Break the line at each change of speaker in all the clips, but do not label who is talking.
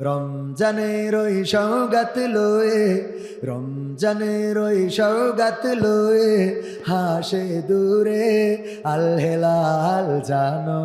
রমজানের ওই সৌগাত লয়ে রমজানের ওই সৌগাত লয়ে হাসে দূরে আলহেলাল জানো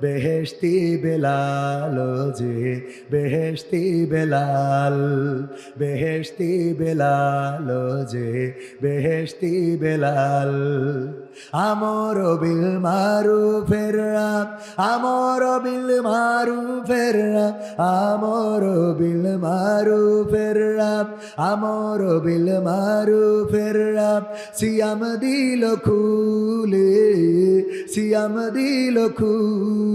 বেহেশতি বেলাল যে, বেহেশতি বেলাল বেহেশতি বেলাল যে, বেহেশতি বেলাল। আমর বিল মারু ফেরা আমর বিল মারু ফেরা আমর বিল মারু ফেরা আমর বিল মারু ফেরা সিয়াম দিল খুলে, সিয়াম দিল খুলে।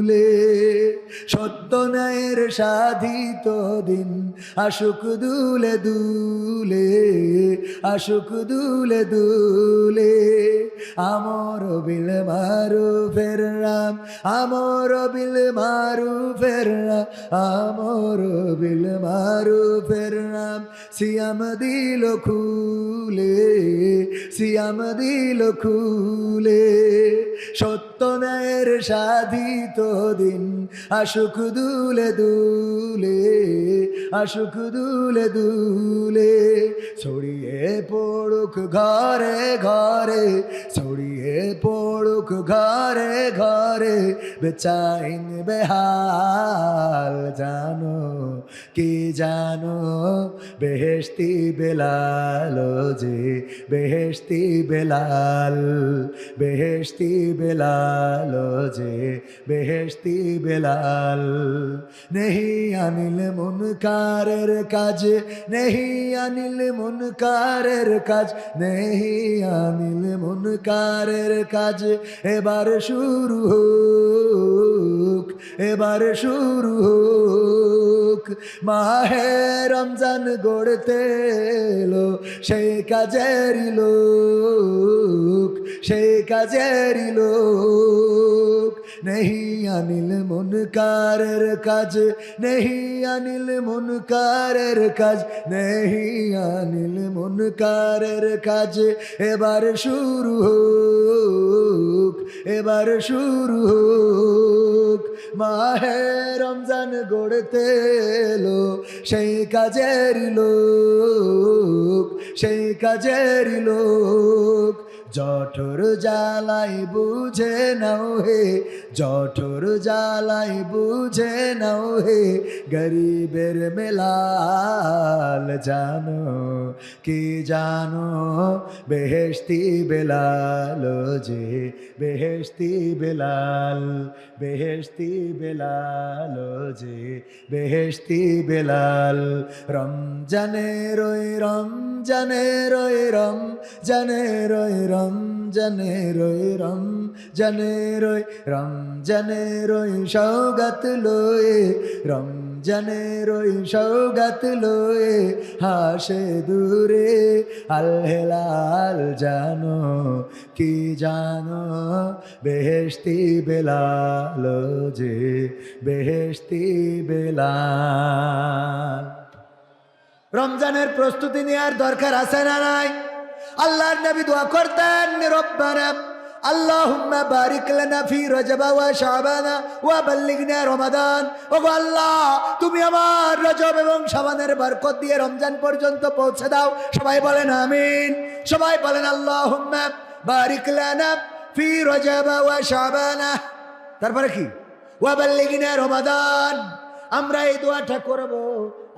সত্য ন্যায়ের সাধিত দিন। আশুক দুলে দুলে আশুক দুলে দুলে। আমর বিল মারু ফেররাম আমর বিল মারু ফেররাম আমর বিল মারু ফেররাম সিয়াম দিল খুলে, সিয়াম দিল খুলে। সত্য ন্যায়ের সাধিত দিন। আশুক দুলে দুলে আশুক দুলে দুলে। ছড়িয়ে পড়ুক ঘরে ঘরে, ছড়িয়ে পড়ুক ঘরে ঘরে, বেচাইন বেহাল জানো, কি জানো? বেহেশতি বেলাল যে, বেহেশতি বেলাল বেহেশতি বেলাল যে, বেহেশতি বেলাল। নেহি আনিল মুনকারের কাজ, নেহি আনিল মুনকারের কাজ, নেহি আনিল মুনকারের কাজ এবার শুরু হোক, এবার শুরু হোক। মাহে রমজান গড়তে এলো, সেই কাজেরই লোক, সেই কাজেরই লোক। নেহি আনিল মুনকারের কাজ, নেহি আনিল মুনকারের কাজ, নেহি আনিল মুনকারের কাজ। এবার শুরু হোক এবার শুরু হোক। মাহে রমজান গড়তে এলো সেই কাজের লোক সেই কাজের লোক। জঠর জ্বালাই বুঝে নাও হে, জঠর জ্বালাই বুঝে নাও হে, গরিবের মেলাল জানো, কি জানো বেহেশতি বেলাল যে, বেহেশতি বেলাল বেহেশতি বেলাল যে, বেহেশতি বেলাল। রমজানের ওই রমজানের ওই রমজানের ওই রমজানের ওই রমজানের ওই রমজানের ওই সৌগাত লয়ে, রমজানের ওই সৌগাত লয়ে হাসে দূরে, আল হেলাল জানো কি জানো? বেহেশতি বেলাল যে বেহেশতি বেলাল। রমজানের প্রস্তুতি নেওয়ার দরকার আছে না নাই? আল্লাহর নবী দোয়া করতেন রব্বানা اللهم بارك لنا في رجب وشعبان وبلغنا رمضان ওগো আল্লাহ তুমি আমার রজব এবং শাবানের বরকত দিয়ে রমজান পর্যন্ত পৌঁছে দাও সবাই বলেন আমিন সবাই বলেন আল্লাহুম্মা বারিক লানা ফি রজব ওয়া শাবান তারপরে কি ওয়াবাল্লিগিনা রমাদান আমরা এই দোয়াটা করব